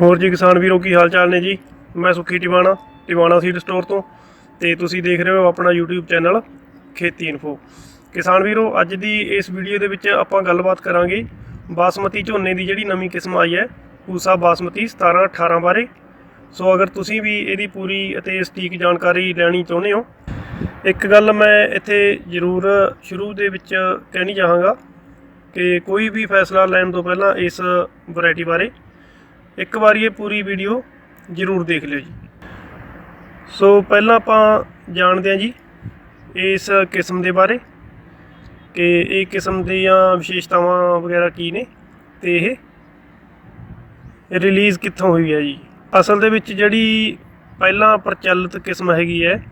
ਹੋਰ ਜੀ ਕਿਸਾਨ ਵੀਰੋ ਕੀ ਹਾਲ ਚਾਲ ਨੇ ਜੀ? ਮੈਂ ਸੁਖੀ ਟਿਵਾਣਾ ਟਿਵਾਣਾ ਸੀਡ ਸਟੋਰ ਤੋਂ ਤੇ ਤੁਸੀਂ ਦੇਖ ਰਹੇ ਹੋ ਆਪਣਾ YouTube ਚੈਨਲ ਖੇਤੀ ਇਨਫੋ ਕਿਸਾਨ ਵੀਰੋ, ਅੱਜ ਦੀ ਇਸ ਵੀਡੀਓ ਦੇ ਵਿੱਚ ਆਪਾਂ ਗੱਲਬਾਤ ਕਰਾਂਗੇ ਬਾਸਮਤੀ ਝੋਨੇ ਦੀ ਜਿਹੜੀ ਨਵੀਂ ਕਿਸਮ ਆਈ ਹੈ ਪੂਸਾ ਬਾਸਮਤੀ 17 18 ਬਾਰੇ। ਸੋ ਅਗਰ ਤੁਸੀਂ ਵੀ ਇਹਦੀ ਪੂਰੀ ਅਤੇ ਸਟੀਕ ਜਾਣਕਾਰੀ ਲੈਣੀ ਚਾਹੁੰਦੇ ਹੋ, ਇੱਕ ਗੱਲ ਮੈਂ ਇੱਥੇ ਜ਼ਰੂਰ ਸ਼ੁਰੂ ਦੇ ਵਿੱਚ ਕਹਿਣੀ ਚਾਹਾਂਗਾ ਕਿ ਕੋਈ ਵੀ ਫੈਸਲਾ ਲੈਣ ਤੋਂ ਪਹਿਲਾਂ ਇਸ ਵੈਰਾਈਟੀ ਬਾਰੇ ਇੱਕ ਵਾਰੀ ਇਹ ਪੂਰੀ ਵੀਡੀਓ ਜ਼ਰੂਰ ਦੇਖ ਲਿਓ ਜੀ। ਸੋ ਪਹਿਲਾਂ ਆਪਾਂ ਜਾਣਦੇ ਹਾਂ ਜੀ ਇਸ ਕਿਸਮ ਦੇ ਬਾਰੇ ਕਿ ਇਹ ਕਿਸਮ ਦੀਆਂ ਵਿਸ਼ੇਸ਼ਤਾਵਾਂ ਵਗੈਰਾ ਕੀ ਨੇ ਤੇ ਇਹ ਰਿਲੀਜ਼ ਕਿੱਥੋਂ ਹੋਈ ਹੈ ਜੀ। ਅਸਲ ਦੇ ਵਿੱਚ ਜਿਹੜੀ ਪਹਿਲਾਂ ਪ੍ਰਚਲਿਤ ਕਿਸਮ ਹੈਗੀ ਹੈ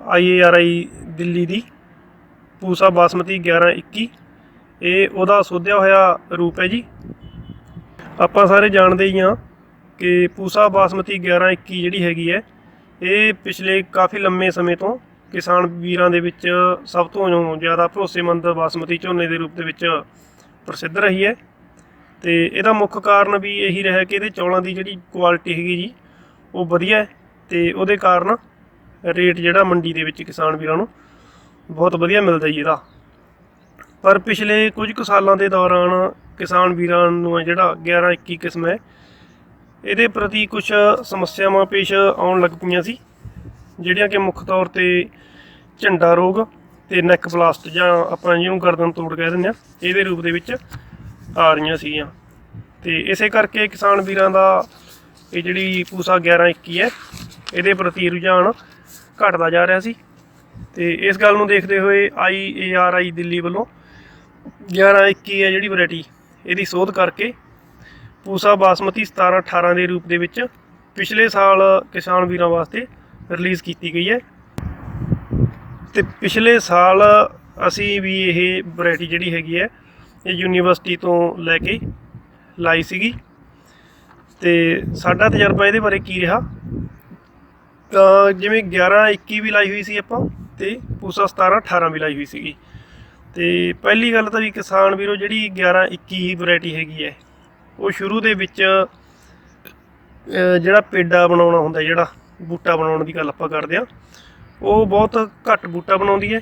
ਆਈਏਆਰਆਈ ਦਿੱਲੀ ਦੀ ਪੂਸਾ ਬਾਸਮਤੀ 1121 ਇਹ ਉਹਦਾ ਸੋਧਿਆ ਹੋਇਆ ਰੂਪ ਹੈ ਜੀ। ਆਪਾਂ ਸਾਰੇ ਜਾਣਦੇ ਹੀ ਹਾਂ ਕਿ ਪੂਸਾ ਬਾਸਮਤੀ 1121 ਜਿਹੜੀ ਹੈਗੀ ਹੈ, ਇਹ ਪਿਛਲੇ ਕਾਫੀ ਲੰਮੇ ਸਮੇਂ ਤੋਂ ਕਿਸਾਨ ਵੀਰਾਂ ਦੇ ਵਿੱਚ ਸਭ ਤੋਂ ਜ਼ਿਆਦਾ ਭਰੋਸੇਮੰਦ ਬਾਸਮਤੀ ਝੋਨੇ ਦੇ ਰੂਪ ਦੇ ਵਿੱਚ ਪ੍ਰਸਿੱਧ ਰਹੀ ਹੈ। ਤੇ ਇਹਦਾ ਮੁੱਖ ਕਾਰਨ ਵੀ ਇਹੀ ਰਿਹਾ ਕਿ ਇਹਦੇ ਚੌਲਾਂ ਦੀ ਜਿਹੜੀ ਕੁਆਲਿਟੀ ਹੈਗੀ ਜੀ, ਉਹ ਵਧੀਆ ਹੈ ਤੇ ਉਹਦੇ ਕਾਰਨ ਰੇਟ ਜਿਹੜਾ ਮੰਡੀ ਦੇ ਵਿੱਚ ਕਿਸਾਨ ਵੀਰਾਂ ਨੂੰ ਬਹੁਤ ਵਧੀਆ ਮਿਲਦਾ ਜੀ ਇਹਦਾ। ਪਰ ਪਿਛਲੇ ਕੁਝ ਕੁ ਸਾਲਾਂ ਦੇ ਦੌਰਾਨ ਕਿਸਾਨ ਵੀਰਾਂ ਨੂੰ ਜਿਹੜਾ 11 21 ਕਿਸਮ ਹੈ, ਇਹਦੇ ਪ੍ਰਤੀ ਕੁਝ ਸਮੱਸਿਆਵਾਂ ਪੇਸ਼ ਆਉਣ ਲੱਗ ਪਈਆਂ ਸੀ, ਜਿਹੜੀਆਂ ਕਿ ਮੁੱਖ ਤੌਰ ਤੇ ਝੰਡਾ ਰੋਗ ਤੇ ਨੈਕ ਬਲਾਸਟ ਜਾਂ ਆਪਾਂ ਜਿਹਨੂੰ ਗਰਦਨ ਤੋੜ ਕਹਿ ਦਿੰਦੇ ਆ ਇਹਦੇ ਰੂਪ ਦੇ ਵਿੱਚ ਆ ਰਹੀਆਂ ਸੀਗੀਆਂ। ਤੇ ਇਸੇ ਕਰਕੇ ਕਿਸਾਨ ਵੀਰਾਂ ਦਾ ਇਹ ਜਿਹੜੀ ਪੂਸਾ 11 21 ਹੈ, ਇਹਦੇ ਪ੍ਰਤੀ ਰੁਝਾਨ ਘਟਦਾ ਜਾ ਰਿਹਾ ਸੀ। ਤੇ ਇਸ ਗੱਲ ਨੂੰ ਦੇਖਦੇ ਹੋਏ ਆਈਏਆਰਆਈ ਦਿੱਲੀ ਵੱਲੋਂ 11 21 ਹੈ ਜਿਹੜੀ ਵੈਰਾਈਟੀ ਇਹਦੀ ਸੋਧ ਕਰਕੇ ਪੂਸਾ ਬਾਸਮਤੀ 17 18 ਦੇ ਰੂਪ ਦੇ ਵਿੱਚ ਪਿਛਲੇ ਸਾਲ ਕਿਸਾਨ ਵੀਰਾਂ ਵਾਸਤੇ ਰਿਲੀਜ਼ ਕੀਤੀ ਗਈ ਹੈ। ਤੇ ਪਿਛਲੇ ਸਾਲ ਅਸੀਂ ਵੀ ਇਹ ਵੈਰਾਈਟੀ ਜਿਹੜੀ ਹੈਗੀ ਹੈ, ਇਹ ਯੂਨੀਵਰਸਿਟੀ ਤੋਂ ਲੈ ਕੇ ਲਾਈ ਸੀਗੀ। ਤੇ ਸਾਡਾ ਤਜਰਬਾ ਇਹਦੇ ਬਾਰੇ ਕੀ ਰਿਹਾ? ਤਾਂ ਜਿਵੇਂ 11 21 ਵੀ ਲਾਈ ਹੋਈ ਸੀ ਆਪਾਂ, ਤੇ ਪੂਸਾ 17 18 ਵੀ ਲਾਈ ਹੋਈ ਸੀਗੀ। ਤੇ ਪਹਿਲੀ ਗੱਲ ਤਾਂ ਵੀ ਕਿਸਾਨ ਵੀਰੋ ਜਿਹੜੀ 11 21 ਵੈਰਾਈਟੀ ਹੈਗੀ ਹੈ, ਉਹ ਸ਼ੁਰੂ ਦੇ ਵਿੱਚ ਜਿਹੜਾ ਪੇਡਾ ਬਣਾਉਣਾ ਹੁੰਦਾ, ਜਿਹੜਾ ਬੂਟਾ ਬਣਾਉਣ ਦੀ ਗੱਲ ਆਪਾਂ ਕਰਦੇ ਆ ਉਹ ਬਹੁਤ ਘੱਟ ਬੂਟਾ ਬਣਾਉਂਦੀ ਹੈ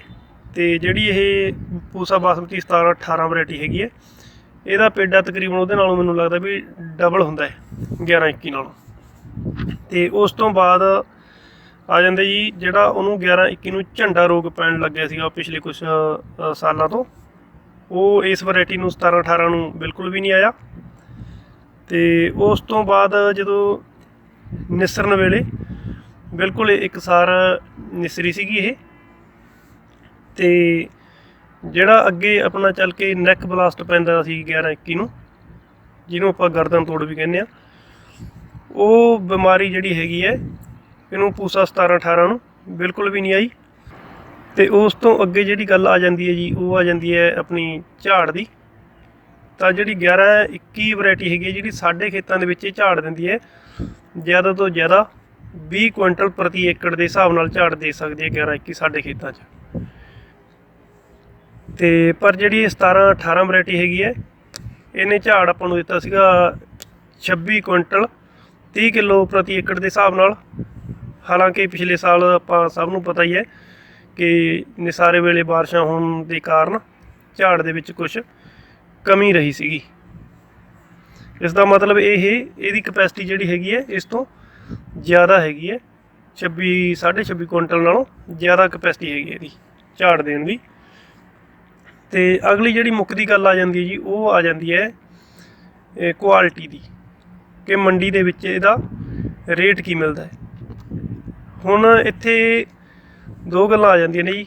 ਤੇ ਜਿਹੜੀ ਇਹ ਪੂਸਾ ਬਾਸਮਤੀ 17 18 ਵੈਰਾਈਟੀ ਹੈਗੀ ਹੈ, ਇਹਦਾ ਪੇਡਾ ਤਕਰੀਬਨ ਉਹਦੇ ਨਾਲੋਂ ਮੈਨੂੰ ਲੱਗਦਾ ਵੀ ਡਬਲ ਹੁੰਦਾ ਹੈ 11 21 ਨਾਲੋਂ। ਤੇ ਉਸ ਤੋਂ ਬਾਅਦ ਆ ਜਾਂਦੇ ਜੀ, ਜਿਹੜਾ ਉਹਨੂੰ 11 21 ਨੂੰ ਝੰਡਾ ਰੋਗ ਪੈਣ ਲੱਗਿਆ ਸੀਗਾ ਪਿਛਲੇ ਕੁਝ ਸਾਲਾਂ ਤੋਂ। ਉਹ ਇਸ ਵੈਰਾਈਟੀ ਨੂੰ 17 18 ਨੂੰ ਬਿਲਕੁਲ ਵੀ ਨਹੀਂ ਆਇਆ। ਤੇ ਉਸ ਤੋਂ ਬਾਅਦ ਜਦੋਂ ਨਿਸਰਨ ਵੇਲੇ ਬਿਲਕੁਲ ਇੱਕਸਾਰ ਨਿਸਰੀ ਸੀਗੀ ਇਹ। ਤੇ ਜਿਹੜਾ ਅੱਗੇ ਆਪਣਾ ਚੱਲ ਕੇ ਨੈਕ ਬਲਾਸਟ ਪੈਂਦਾ ਸੀ 11 21 ਨੂੰ, ਜਿਹਨੂੰ ਆਪਾਂ ਗਰਦਨ ਤੋੜ ਵੀ ਕਹਿੰਦੇ ਆ, ਉਹ ਬਿਮਾਰੀ ਜਿਹੜੀ ਹੈਗੀ ਹੈ ਇਹਨੂੰ ਪੂਸਾ 17 18 ਨੂੰ, ਬਿਲਕੁਲ ਵੀ ਨਹੀਂ ਆਈ। ਤੇ ਉਸ ਤੋਂ ਅੱਗੇ ਜਿਹੜੀ ਗੱਲ ਆ ਜਾਂਦੀ ਹੈ ਜੀ, ਉਹ ਆ ਜਾਂਦੀ ਹੈ ਆਪਣੀ ਝਾੜ ਦੀ। ਤਾਂ ਜਿਹੜੀ 11 21 ਵੈਰਾਈਟੀ ਹੈਗੀ ਹੈ, ਜਿਹੜੀ ਸਾਡੇ ਖੇਤਾਂ ਦੇ ਵਿੱਚ ਇਹ ਝਾੜ ਦਿੰਦੀ ਹੈ, ਜ਼ਿਆਦਾ ਤੋਂ ਜ਼ਿਆਦਾ 20 ਕੁਇੰਟਲ ਪ੍ਰਤੀ ਏਕੜ ਦੇ ਹਿਸਾਬ ਨਾਲ ਝਾੜ ਦੇ ਸਕਦੇ ਹੈ 11 21 ਸਾਡੇ ਖੇਤਾਂ 'ਚ। ਤੇ ਪਰ ਜਿਹੜੀ ਇਹ 17 18 ਵੈਰਾਈਟੀ ਹੈਗੀ ਹੈ, ਇਹਨੇ ਝਾੜ ਆਪਾਂ ਨੂੰ ਦਿੱਤਾ ਸੀਗਾ 26 ਕੁਇੰਟਲ 30 ਕਿਲੋ ਪ੍ਰਤੀ ਏਕੜ ਦੇ ਹਿਸਾਬ ਨਾਲ। ਹਾਲਾਂਕਿ ਪਿਛਲੇ ਸਾਲ ਆਪਾਂ ਸਭ ਨੂੰ ਪਤਾ ਹੀ ਹੈ ਕਿ ਨਿਸਾਰੇ ਵੇਲੇ ਬਾਰਿਸ਼ਾਂ ਹੋਣ ਦੇ ਕਾਰਨ ਝਾੜ ਦੇ ਵਿੱਚ ਕੁਝ ਕਮੀ ਰਹੀ ਸੀਗੀ। ਇਸ ਦਾ ਮਤਲਬ ਇਹ ਇਹਦੀ ਕਪੈਸਿਟੀ ਜਿਹੜੀ ਹੈਗੀ ਹੈ, ਇਸ ਤੋਂ ਜ਼ਿਆਦਾ ਹੈਗੀ ਹੈ 26 26 ਕੁਇੰਟਲ ਨਾਲੋਂ ਜ਼ਿਆਦਾ ਕਪੈਸਿਟੀ ਹੈਗੀ ਇਹਦੀ ਝਾੜ ਦੇਣ ਦੀ। ਤੇ ਅਗਲੀ ਜਿਹੜੀ ਮੁੱਖ ਦੀ ਗੱਲ ਆ ਜਾਂਦੀ ਹੈ ਜੀ, ਉਹ ਆ ਜਾਂਦੀ ਹੈ ਕੁਆਲਿਟੀ ਦੀ ਕਿ ਮੰਡੀ ਦੇ ਵਿੱਚ ਇਹਦਾ ਰੇਟ ਕੀ ਮਿਲਦਾ ਹੈ। ਹੁਣ ਇੱਥੇ ਦੋ ਗੱਲਾਂ ਆ ਜਾਂਦੀਆਂ ਨੇ ਜੀ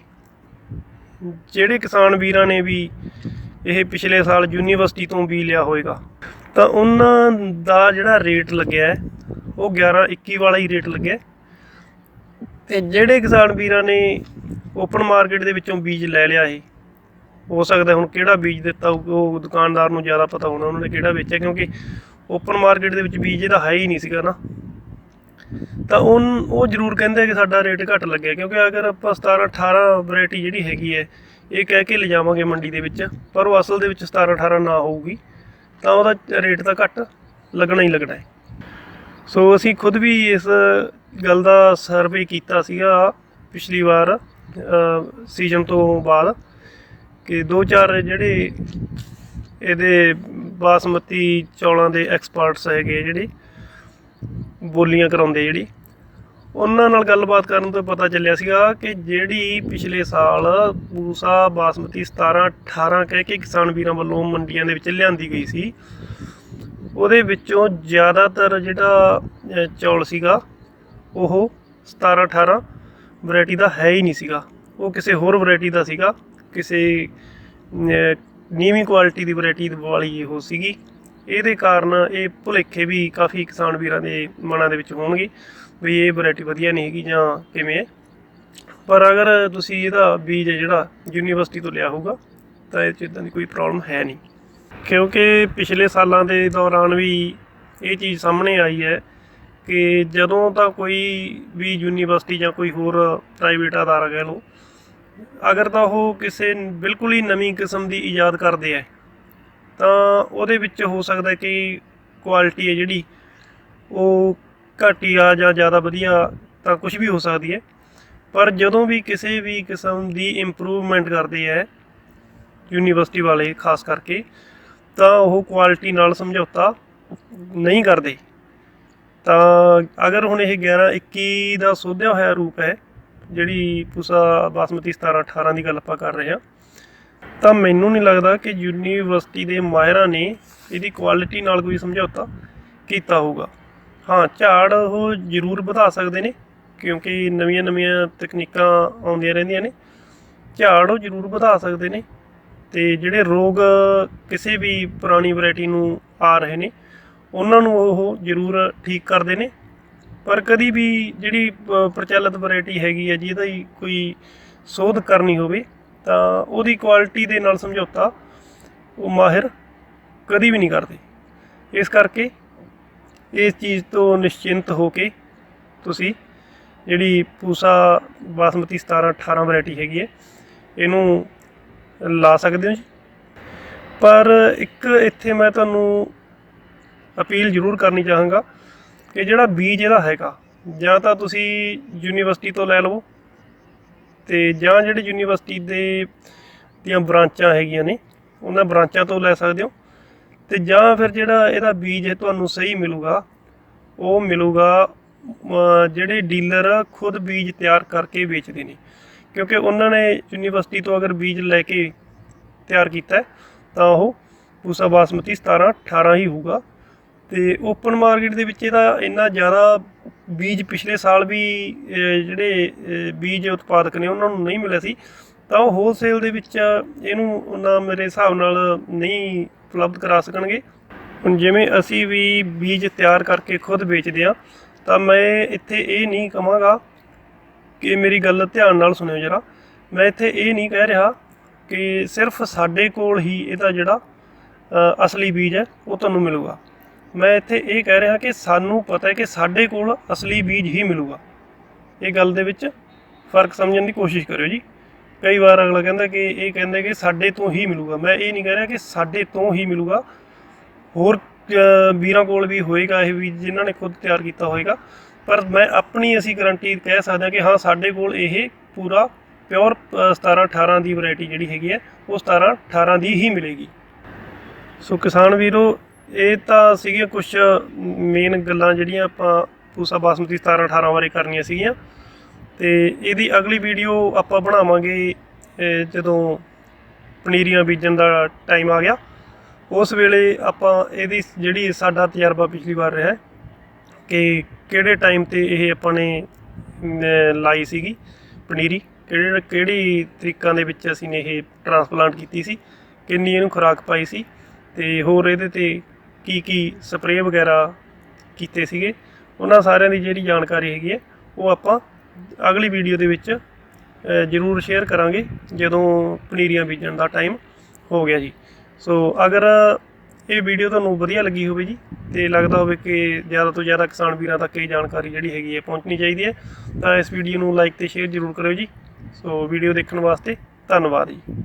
ਜਿਹੜੇ ਕਿਸਾਨ ਵੀਰਾਂ ਨੇ ਵੀ ਇਹ ਪਿਛਲੇ ਸਾਲ ਯੂਨੀਵਰਸਿਟੀ ਤੋਂ ਵੀ ਲਿਆ ਹੋਵੇਗਾ ਤਾਂ ਉਹਨਾਂ ਦਾ ਜਿਹੜਾ ਰੇਟ ਲੱਗਿਆ ਉਹ 11 21 ਵਾਲਾ ਹੀ ਰੇਟ ਲੱਗਿਆ ਹੈ। ਤੇ ਜਿਹੜੇ ਕਿਸਾਨ ਵੀਰਾਂ ਨੇ ਓਪਨ ਮਾਰਕੀਟ ਦੇ ਵਿੱਚੋਂ ਬੀਜ ਲੈ ਲਿਆ ਇਹ, ਹੋ ਸਕਦਾ ਹੁਣ ਕਿਹੜਾ ਬੀਜ ਦਿੱਤਾ ਉਹ ਦੁਕਾਨਦਾਰ ਨੂੰ ਜ਼ਿਆਦਾ ਪਤਾ ਹੋਣਾ, ਉਹਨਾਂ ਨੇ ਕਿਹੜਾ ਵੇਚਿਆ, ਕਿਉਂਕਿ ਓਪਨ ਮਾਰਕੀਟ ਦੇ ਵਿੱਚ ਬੀਜ ਇਹਦਾ ਹੈ ਹੀ ਨਹੀਂ ਸੀਗਾ ਨਾ ਤਾਂ ਉਹ ਉਹ ਜ਼ਰੂਰ ਕਹਿੰਦੇ ਕਿ ਸਾਡਾ ਰੇਟ ਘੱਟ ਲੱਗਿਆ, ਕਿਉਂਕਿ ਅਗਰ ਆਪਾਂ 17 18 ਵੈਰਾਈਟੀ ਜਿਹੜੀ ਹੈਗੀ ਹੈ, ਇਹ ਕਹਿ ਕੇ ਲਿਜਾਵਾਂਗੇ ਮੰਡੀ ਦੇ ਵਿੱਚ, ਪਰ ਉਹ ਅਸਲ ਦੇ ਵਿੱਚ 17 18 ਨਾ ਹੋਊਗੀ, ਤਾਂ ਉਹਦਾ ਰੇਟ ਤਾਂ ਘੱਟ ਲੱਗਣਾ ਹੀ ਲੱਗਣਾ ਹੈ। ਸੋ ਅਸੀਂ ਖੁਦ ਵੀ ਇਸ ਗੱਲ ਦਾ ਸਰਵੇ ਕੀਤਾ ਸੀਗਾ ਪਿਛਲੀ ਵਾਰ ਸੀਜ਼ਨ ਤੋਂ ਬਾਅਦ, ਕਿ ਦੋ ਚਾਰ ਜਿਹੜੇ ਇਹਦੇ ਬਾਸਮਤੀ ਚੌਲਾਂ ਦੇ ਐਕਸਪਰਟਸ ਹੈਗੇ ਜਿਹੜੇ ਬੋਲੀਆਂ ਕਰਾਉਂਦੇ ਜਿਹੜੀ। ਉਹਨਾਂ ਨਾਲ ਗੱਲਬਾਤ ਕਰਨ ਤੋਂ ਪਤਾ ਚੱਲਿਆ ਸੀਗਾ ਕਿ ਜਿਹੜੀ ਪਿਛਲੇ ਸਾਲ ਪੂਸਾ, ਬਾਸਮਤੀ 17 18 ਕਹਿ ਕੇ ਕਿਸਾਨ ਵੀਰਾਂ ਵੱਲੋਂ ਮੰਡੀਆਂ ਦੇ ਵਿੱਚ ਲਿਆਂਦੀ ਗਈ ਸੀ। ਉਹਦੇ ਵਿੱਚੋਂ ਜ਼ਿਆਦਾਤਰ ਜਿਹੜਾ ਚੌਲ ਸੀਗਾ, ਉਹ 17 18 ਵੈਰਾਈਟੀ ਦਾ ਹੈ ਹੀ ਨਹੀਂ ਸੀਗਾ। ਉਹ ਕਿਸੇ ਹੋਰ ਵੈਰਾਈਟੀ ਦਾ ਸੀਗਾ, ਕਿਸੇ ਨੀਵੀਂ ਕੁਆਲਿਟੀ ਦੀ ਵੈਰਾਈਟੀ ਵਾਲੀ ਉਹ ਸੀਗੀ। ਇਹਦੇ ਕਾਰਨ ਇਹ ਭੁਲੇਖੇ ਵੀ ਕਾਫੀ ਕਿਸਾਨ ਵੀਰਾਂ ਦੇ ਮਨਾਂ ਦੇ ਵਿੱਚ ਹੋਣਗੇ ਵੀ ਇਹ ਵੈਰਾਈਟੀ ਵਧੀਆ ਨਹੀਂ ਹੈਗੀ ਜਾਂ ਕਿਵੇਂ ਹੈ। ਪਰ ਅਗਰ ਤੁਸੀਂ ਇਹਦਾ ਬੀਜ ਜਿਹੜਾ ਯੂਨੀਵਰਸਿਟੀ ਤੋਂ ਲਿਆ ਹੋਊਗਾ, ਤਾਂ ਇਹ 'ਚ ਇਦਾਂ ਦੀ ਕੋਈ ਪ੍ਰੋਬਲਮ ਹੈ ਨਹੀਂ। ਕਿਉਂਕਿ ਪਿਛਲੇ ਸਾਲਾਂ ਦੇ ਦੌਰਾਨ ਵੀ ਇਹ ਚੀਜ਼ ਸਾਹਮਣੇ ਆਈ ਹੈ ਕਿ ਜਦੋਂ ਤਾਂ ਕੋਈ ਵੀ ਯੂਨੀਵਰਸਿਟੀ ਜਾਂ ਕੋਈ ਹੋਰ ਪ੍ਰਾਈਵੇਟ ਅਦਾਰਾ ਕਹਿ ਲਓ, ਅਗਰ ਤਾਂ ਉਹ ਕਿਸੇ ਬਿਲਕੁਲ ਹੀ ਨਵੀਂ ਕਿਸਮ ਦੀ ਇਜਾਦ ਕਰਦੇ ਆ ਤਾਂ ਉਹਦੇ ਵਿੱਚ ਹੋ ਸਕਦਾ ਕਿ ਕੁਆਲਿਟੀ ਹੈ ਜਿਹੜੀ, ਉਹ ਘਟੀਆ ਜਾਂ ਜ਼ਿਆਦਾ ਵਧੀਆ ਤਾਂ ਕੁਝ ਵੀ ਹੋ ਸਕਦੀ ਹੈ। ਪਰ ਜਦੋਂ ਵੀ ਕਿਸੇ ਵੀ ਕਿਸਮ ਦੀ ਇੰਪਰੂਵਮੈਂਟ ਕਰਦੇ ਹੈ ਯੂਨੀਵਰਸਿਟੀ ਵਾਲੇ, ਖਾਸ ਕਰਕੇ, ਤਾਂ ਉਹ ਕੁਆਲਿਟੀ ਨਾਲ ਸਮਝੌਤਾ ਨਹੀਂ ਕਰਦੇ। ਤਾਂ ਅਗਰ ਹੁਣ ਇਹ 11 21 ਦਾ ਸੋਧਿਆ ਹੋਇਆ ਰੂਪ ਹੈ, ਜਿਹੜੀ ਪੂਸਾ ਬਾਸਮਤੀ 17 18 ਦੀ ਗੱਲ ਆਪਾਂ ਕਰ ਰਹੇ ਹਾਂ ਤਾਂ ਮੈਨੂੰ ਨਹੀਂ ਲੱਗਦਾ ਕਿ ਯੂਨੀਵਰਸਿਟੀ ਦੇ ਮਾਹਿਰਾਂ ਨੇ ਇਹਦੀ ਕੁਆਲਿਟੀ ਨਾਲ ਕੋਈ ਸਮਝੌਤਾ ਕੀਤਾ ਹੋਊਗਾ। ਹਾਂ, ਝਾੜ ਉਹ ਜ਼ਰੂਰ ਵਧਾ ਸਕਦੇ ਨੇ, ਕਿਉਂਕਿ ਨਵੀਆਂ ਨਵੀਆਂ ਤਕਨੀਕਾਂ ਆਉਂਦੀਆਂ ਰਹਿੰਦੀਆਂ ਨੇ। ਝਾੜ ਉਹ ਜ਼ਰੂਰ ਵਧਾ ਸਕਦੇ ਨੇ ਤੇ ਜਿਹੜੇ ਰੋਗ ਕਿਸੇ ਵੀ ਪੁਰਾਣੀ ਵੈਰਾਈਟੀ ਨੂੰ ਆ ਰਹੇ ਨੇ, ਉਹਨਾਂ ਨੂੰ ਉਹ ਜ਼ਰੂਰ ਠੀਕ ਕਰਦੇ ਨੇ। ਪਰ ਕਦੀ ਵੀ ਜਿਹੜੀ ਪ- ਪ੍ਰਚਲਿਤ ਵੈਰਾਈਟੀ ਹੈਗੀ ਹੈ ਜਿਹਦਾ ਕੋਈ ਸੋਧ ਕਰਨੀ ਹੋਵੇ ਤਾਂ ਉਹਦੀ ਕੁਆਲਿਟੀ ਦੇ ਨਾਲ ਸਮਝੌਤਾ ਉਹ ਮਾਹਿਰ ਕਦੀ ਵੀ ਨਹੀਂ ਕਰਦੇ। ਇਸ ਕਰਕੇ ਇਸ ਚੀਜ਼ ਤੋਂ ਨਿਸ਼ਚਿੰਤ ਹੋ ਕੇ ਤੁਸੀਂ ਜਿਹੜੀ ਪੂਸਾ ਬਾਸਮਤੀ 17 18 ਵੈਰਾਈਟੀ ਹੈਗੀ ਹੈ, ਇਹਨੂੰ ਲਾ ਸਕਦੇ ਹੋ ਜੀ। ਪਰ ਇੱਕ ਇੱਥੇ ਮੈਂ ਤੁਹਾਨੂੰ ਅਪੀਲ ਜ਼ਰੂਰ ਕਰਨੀ ਚਾਹਾਂਗਾ ਕਿ ਜਿਹੜਾ ਬੀਜ ਇਹਦਾ ਹੈਗਾ, ਜਾਂ ਤਾਂ ਤੁਸੀਂ ਯੂਨੀਵਰਸਿਟੀ ਤੋਂ ਲੈ ਲਵੋ ਤੇ ਜਾਂ ਜਿਹੜੇ ਯੂਨੀਵਰਸਿਟੀ ਦੇ ਦੀਆਂ ਬ੍ਰਾਂਚਾਂ ਹੈਗੀਆਂ ਨੇ, ਉਹਨਾਂ ਬ੍ਰਾਂਚਾਂ ਤੋਂ ਲੈ ਸਕਦੇ ਹੋ। ਤੇ ਜਾਂ ਫਿਰ ਜਿਹੜਾ ਇਹਦਾ ਬੀਜ ਹੈ, ਤੁਹਾਨੂੰ ਸਹੀ ਮਿਲੂਗਾ, ਉਹ ਮਿਲੂਗਾ ਜਿਹੜੇ ਡੀਲਰ ਖੁਦ ਬੀਜ ਤਿਆਰ ਕਰਕੇ ਵੇਚਦੇ ਨੇ। ਕਿਉਂਕਿ ਉਹਨਾਂ ਨੇ ਯੂਨੀਵਰਸਿਟੀ ਤੋਂ ਅਗਰ ਬੀਜ ਲੈ ਕੇ ਤਿਆਰ ਕੀਤਾ ਤਾਂ ਉਹ ਪੂਸਾ ਬਾਸਮਤੀ 17 18 ਹੀ ਹੋਊਗਾ। ਤੇ ਓਪਨ ਮਾਰਕੀਟ ਦੇ ਵਿੱਚ ਇਹਦਾ ਇੰਨਾ ਜ਼ਿਆਦਾ ਬੀਜ ਪਿਛਲੇ ਸਾਲ ਵੀ ਜਿਹੜੇ ਬੀਜ ਉਤਪਾਦਕ ਨੇ ਉਹਨਾਂ ਨੂੰ ਨਹੀਂ ਮਿਲਿਆ ਸੀ, ਤਾਂ ਉਹ ਹੋਲਸੇਲ ਦੇ ਵਿੱਚ ਇਹਨੂੰ ਉਹਨਾਂ ਮੇਰੇ ਹਿਸਾਬ ਨਾਲ ਨਹੀਂ ਉਪਲਬਧ ਕਰਾ ਸਕਣਗੇ। ਹੁਣ ਜਿਵੇਂ ਅਸੀਂ ਵੀ ਬੀਜ ਤਿਆਰ ਕਰਕੇ ਖੁਦ ਵੇਚਦੇ ਆ ਤਾਂ ਮੈਂ ਇੱਥੇ ਇਹ ਨਹੀਂ ਕਹਾਂਗਾ ਕਿ ਮੇਰੀ ਗੱਲ ਧਿਆਨ ਨਾਲ ਸੁਣਿਓ ਜਰਾ। ਮੈਂ ਇੱਥੇ ਇਹ ਨਹੀਂ ਕਹਿ ਰਿਹਾ ਕਿ ਸਿਰਫ ਸਾਡੇ ਕੋਲ ਹੀ ਇਹਦਾ ਜਿਹੜਾ ਅਸਲੀ ਬੀਜ ਹੈ, ਉਹ ਤੁਹਾਨੂੰ ਮਿਲੂਗਾ। ਮੈਂ ਇੱਥੇ ਇਹ ਕਹਿ ਰਿਹਾ ਕਿ ਸਾਨੂੰ ਪਤਾ ਹੈ ਕਿ ਸਾਡੇ ਕੋਲ ਅਸਲੀ ਬੀਜ ਹੀ ਮਿਲੂਗਾ। ਇਹ ਗੱਲ ਦੇ ਵਿੱਚ ਫ਼ਰਕ ਸਮਝਣ ਦੀ ਕੋਸ਼ਿਸ਼ ਕਰਿਓ ਜੀ। ਕਈ ਵਾਰ ਅਗਲਾ ਕਹਿੰਦਾ ਕਿ ਇਹ ਕਹਿੰਦੇ ਕਿ ਸਾਡੇ ਤੋਂ ਹੀ ਮਿਲੂਗਾ। ਮੈਂ ਇਹ ਨਹੀਂ ਕਹਿ ਰਿਹਾ ਕਿ ਸਾਡੇ ਤੋਂ ਹੀ ਮਿਲੂਗਾ। ਹੋਰ ਵੀਰਾਂ ਕੋਲ ਵੀ ਹੋਏਗਾ ਇਹ ਵੀ ਜਿਨ੍ਹਾਂ ਨੇ ਖੁਦ ਤਿਆਰ ਕੀਤਾ ਹੋਏਗਾ। ਪਰ ਮੈਂ ਆਪਣੀ ਅਸੀਂ ਗਾਰੰਟੀ ਕਹਿ ਸਕਦੇ ਹਾਂ ਕਿ ਹਾਂ, ਸਾਡੇ ਕੋਲ ਇਹ ਪੂਰਾ ਪਿਓਰ 17 18 ਦੀ ਵੈਰਾਈਟੀ ਜਿਹੜੀ ਹੈਗੀ ਹੈ, ਉਹ 17 18 ਦੀ ਹੀ ਮਿਲੇਗੀ। ਸੋ ਕਿਸਾਨ ਵੀਰੋ ਇਹ ਤਾਂ ਸੀਗੀਆਂ ਕੁਝ ਮੇਨ ਗੱਲਾਂ ਜਿਹੜੀਆਂ ਆਪਾਂ ਪੂਸਾ ਬਾਸਮਤੀ 17 18 ਬਾਰੇ ਕਰਨੀਆਂ ਸੀਗੀਆਂ। ਤੇ ਇਹਦੀ ਅਗਲੀ ਵੀਡੀਓ ਆਪਾਂ ਬਣਾਵਾਂਗੇ ਜਦੋਂ ਪਨੀਰੀਆਂ ਬੀਜਣ ਦਾ ਟਾਈਮ ਆ ਗਿਆ। ਉਸ ਵੇਲੇ ਆਪਾਂ ਇਹਦੀ ਜਿਹੜੀ ਸਾਡਾ ਤਜਰਬਾ ਪਿਛਲੀ ਵਾਰ ਰਿਹਾ ਕਿ ਕਿਹੜੇ ਟਾਈਮ ਤੇ ਇਹ ਆਪਾਂ ਨੇ ਲਾਈ ਸੀਗੀ ਪਨੀਰੀ, ਕਿਹੜੇ, ਕਿਹੜੀ ਤਰੀਕਾਂ ਦੇ ਵਿੱਚ ਅਸੀਂ ਨੇ ਇਹ ਟਰਾਂਸਪਲਾਂਟ ਕੀਤੀ ਸੀ, ਕਿੰਨੀ ਇਹਨੂੰ ਖੁਰਾਕ ਪਾਈ ਸੀ ਤੇ ਹੋਰ ਇਹਦੇ ਤੇ ਕੀ ਕੀ ਸਪਰੇਅ ਵਗੈਰਾ ਕੀਤੇ ਸੀਗੇ, ਉਹਨਾਂ ਸਾਰਿਆਂ ਦੀ ਜਿਹੜੀ ਜਾਣਕਾਰੀ ਹੈਗੀ ਹੈ, ਉਹ ਆਪਾਂ ਅਗਲੀ ਵੀਡੀਓ ਦੇ ਵਿੱਚ ਜ਼ਰੂਰ ਸ਼ੇਅਰ ਕਰਾਂਗੇ, ਜਦੋਂ ਪਨੀਰੀਆਂ ਬੀਜਣ ਦਾ ਟਾਈਮ ਹੋ ਗਿਆ ਜੀ। ਸੋ ਅਗਰ ਇਹ ਵੀਡੀਓ ਤੁਹਾਨੂੰ ਵਧੀਆ ਲੱਗੀ ਹੋਵੇ ਜੀ, ਤੇ ਲੱਗਦਾ ਹੋਵੇ ਕਿ ਜ਼ਿਆਦਾ ਤੋਂ ਜ਼ਿਆਦਾ ਕਿਸਾਨ ਵੀਰਾਂ ਤੱਕ ਇਹ ਜਾਣਕਾਰੀ ਜਿਹੜੀ ਹੈਗੀ ਹੈ ਪਹੁੰਚਣੀ ਚਾਹੀਦੀ ਹੈ, ਤਾਂ ਇਸ ਵੀਡੀਓ ਨੂੰ ਲਾਈਕ ਤੇ ਸ਼ੇਅਰ ਜ਼ਰੂਰ ਕਰਿਓ ਜੀ। ਸੋ ਵੀਡੀਓ ਦੇਖਣ ਵਾਸਤੇ ਧੰਨਵਾਦ ਜੀ।